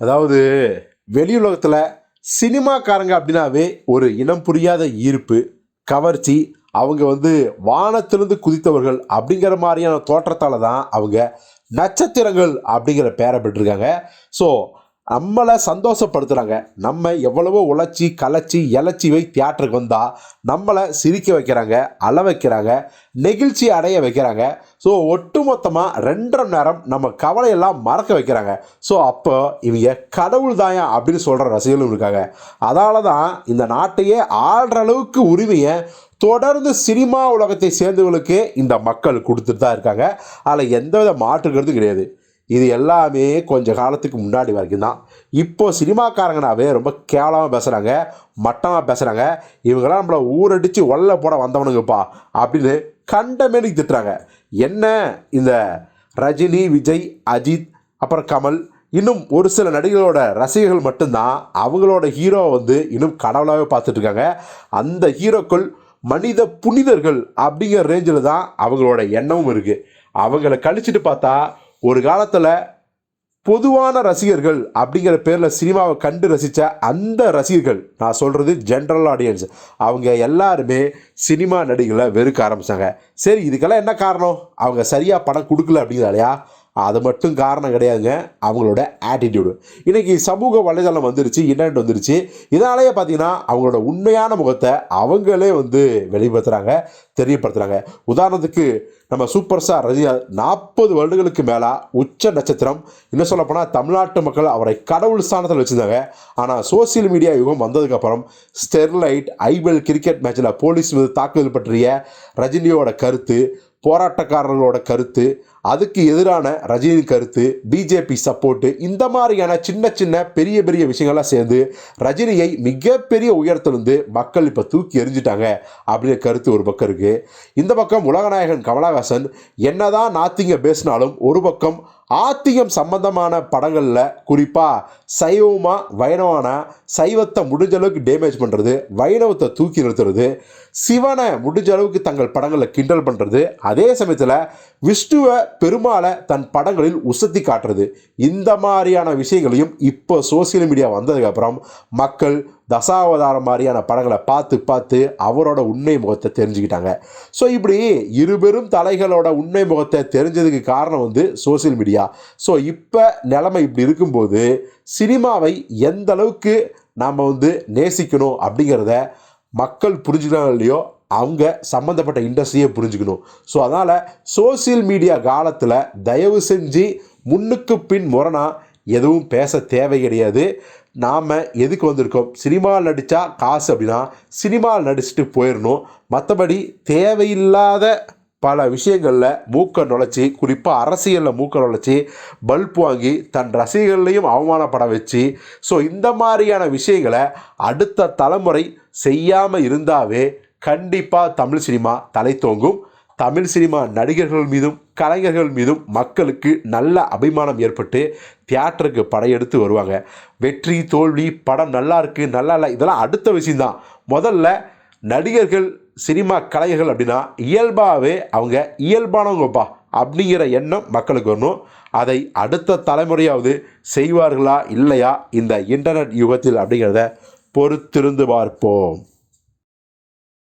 அதாவது வெளியுலகத்தில் சினிமாக்காரங்க அப்படின்னாவே ஒரு இனம் புரியாத ஈர்ப்பு கவர்ச்சி அவங்க வந்து வானத்திலிருந்து குதித்தவர்கள் அப்படிங்கிற மாதிரியான தோற்றத்தால் தான் அவங்க நட்சத்திரங்கள் அப்படிங்கிற பேரை பெற்றிருக்காங்க. ஸோ நம்மளை சந்தோஷப்படுத்துகிறாங்க நம்ம எவ்வளவோ உழைச்சி கலைச்சி இழைச்சி வை தியேட்டருக்கு வந்தால் நம்மளை சிரிக்க வைக்கிறாங்க அள வைக்கிறாங்க நெகிழ்ச்சி அடைய வைக்கிறாங்க. ஸோ ஒட்டுமொத்தமாக ரெண்டரை மணி நேரம் நம்ம கவலையெல்லாம் மறக்க வைக்கிறாங்க. ஸோ அப்போ இவங்க கடவுள் தாயா அப்படின்னு சொல்கிற ரசிகர்களும் இருக்காங்க. அதால தான் இந்த நாட்டையே ஆள்ற அளவுக்கு உரிமையை தொடர்ந்து சினிமா உலகத்தை சேர்ந்தவர்களுக்கு இந்த மக்கள் கொடுத்துட்டு தான் இருக்காங்க. அதில் எந்தவித மாற்றுக்கிறது கிடையாது. இது எல்லாமே கொஞ்ச காலத்துக்கு முன்னாடி வரைக்கும் தான் இப்போது சினிமாக்காரங்கனாவே ரொம்ப கேவலமாக பேசுகிறாங்க மட்டமாக பேசுகிறாங்க இவங்கெல்லாம் நம்மளை ஊரடித்து ஒல்ல போட வந்தவனுங்கப்பா அப்படின்னு கண்டமேனிக்கு திட்டுறாங்க. என்ன இந்த ரஜினி விஜய் அஜித் அப்புறம் கமல் இன்னும் ஒரு சில நடிகர்களோட ரசிகர்கள் மட்டும்தான் அவங்களோட ஹீரோவை வந்து இன்னும் கடவுளாகவே பார்த்துட்டு இருக்காங்க அந்த ஹீரோக்கள் மனித புனிதர்கள் அப்படிங்கிற ரேஞ்சில் தான் அவங்களோட எண்ணமும் இருக்குது அவங்கள கழிச்சிட்டு பார்த்தா ஒரு காலத்தில் பொதுவான ரசிகர்கள் அப்படிங்கிற பேரில் சினிமாவை கண்டு ரசித்த அந்த ரசிகர்கள் நான் சொல்கிறது ஜென்ரல் ஆடியன்ஸ் அவங்க எல்லாருமே சினிமா நடிகளை வெறுக்க ஆரம்பித்தாங்க சரி இதுக்கெல்லாம் என்ன காரணம்? அவங்க சரியாக படம் கொடுக்கல அப்படிங்கிறாலையா அது மட்டும் காரணம் கிடையாதுங்க அவங்களோட ஆட்டிடியூடு இன்றைக்கி சமூக வலைதளம் வந்துருச்சு இன்டர்நெட் வந்துருச்சு. இதனாலேயே பார்த்தீங்கன்னா அவங்களோட உண்மையான முகத்தை அவங்களே வந்து வெளிப்படுத்துகிறாங்க தெரியப்படுத்துகிறாங்க உதாரணத்துக்கு நம்ம சூப்பர் ஸ்டார் ரஜினி நாற்பது வருடங்களுக்கு மேலே உச்ச நட்சத்திரம். இன்னும் சொல்லப்போனால் தமிழ்நாட்டு மக்கள் அவரை கடவுள் ஸ்தானத்தில் வச்சுருந்தாங்க. ஆனால் சோசியல் மீடியா யுகம் வந்ததுக்கப்புறம் ஸ்டெர்லைட் ஐபிஎல் கிரிக்கெட் மேட்ச்சில் போலீஸ் மீது தாக்குதல் பற்றிய ரஜினியோட கருத்து போராட்டக்காரர்களோட கருத்து அதுக்கு எதிரான ரஜினி கருத்து பிஜேபி சப்போர்ட்டு இந்த மாதிரியான சின்ன சின்ன பெரிய பெரிய விஷயங்கள்லாம் சேர்ந்து ரஜினியை மிகப்பெரிய உயரத்திலிருந்து மக்கள் இப்போ தூக்கி எறிஞ்சிட்டாங்க அப்படிங்கிற கருத்து ஒரு பக்கம் இருக்குது இந்த பக்கம் உலகநாயகன் கமலஹாசன் என்னதான் நாத்திங்க பேசினாலும் ஒரு பக்கம் ஆத்தியம் சம்பந்தமான படங்களில் குறிப்பாக சைவமாக வைணவனா சைவத்தை முடிஞ்ச அளவுக்கு டேமேஜ் பண்ணுறது வைணவத்தை தூக்கி நிறுத்துறது சிவனை முடிஞ்ச அளவுக்கு தங்கள் படங்களில் கிண்டல் பண்ணுறது அதே சமயத்தில் விஷ்ணுவை பெருமாளை தன் படங்களில் உசத்தி காட்டுறது. இந்த மாதிரியான விஷயங்களையும் இப்போ சோசியல் மீடியா வந்ததுக்கப்புறம் மக்கள் தசாவதாரம் மாதிரியான படங்களை பார்த்து பார்த்து அவரோட உண்மை முகத்தை தெரிஞ்சுக்கிட்டாங்க. ஸோ இப்படி இருபெரும் தலைகளோட உண்மை முகத்தை தெரிஞ்சதுக்கு காரணம் வந்து சோசியல் மீடியா ஸோ இப்போ நிலைமை இப்படி இருக்கும்போது சினிமாவை எந்த அளவுக்கு நாம் வந்து நேசிக்கணும் அப்படிங்கிறத மக்கள் புரிஞ்சுக்கிறாங்க இல்லையோ அவங்க சம்மந்தப்பட்ட இண்டஸ்ட்ரியை புரிஞ்சுக்கணும். ஸோ அதனால் சோசியல் மீடியா காலத்தில் தயவு செஞ்சு முன்னுக்கு பின் முரணாக எதுவும் பேச தேவை கிடையாது. நாம் எதுக்கு வந்திருக்கோம்? சினிமாவில் நடித்தா காசு அப்படின்னா சினிமாவில் நடிச்சுட்டு போயிடணும். மற்றபடி தேவையில்லாத பல விஷயங்களில் மூக்க நுழைச்சி குறிப்பாக அரசியலில் மூக்க நுழைச்சி பல்ப் வாங்கி தன் ரசிகர்களையும் அவமானப்பட வச்சு ஸோ இந்த மாதிரியான விஷயங்களை அடுத்த தலைமுறை செய்யாமல் இருந்தாவே கண்டிப்பாக தமிழ் சினிமா தலை தோங்கும். தமிழ் சினிமா நடிகர்கள் மீதும் கலைஞர்கள் மீதும் மக்களுக்கு நல்ல அபிமானம் ஏற்பட்டு தியேட்டருக்கு படையெடுத்து வருவாங்க. வெற்றி தோல்வி படம் நல்லா இருக்குது நல்லா இல்லை இதெல்லாம் அடுத்த விஷயந்தான் முதல்ல நடிகர்கள் சினிமா கலைஞர்கள் அப்படின்னா இயல்பாகவே அவங்க இயல்பானவங்கப்பா அப்படிங்கிற எண்ணம் மக்களுக்கு வரணும். அதை அடுத்த தலைமுறையாவது செய்வார்களா இல்லையா இந்த இன்டர்நெட் யுகத்தில் அப்படிங்கிறத பொறுத்திருந்து பார்ப்போம்.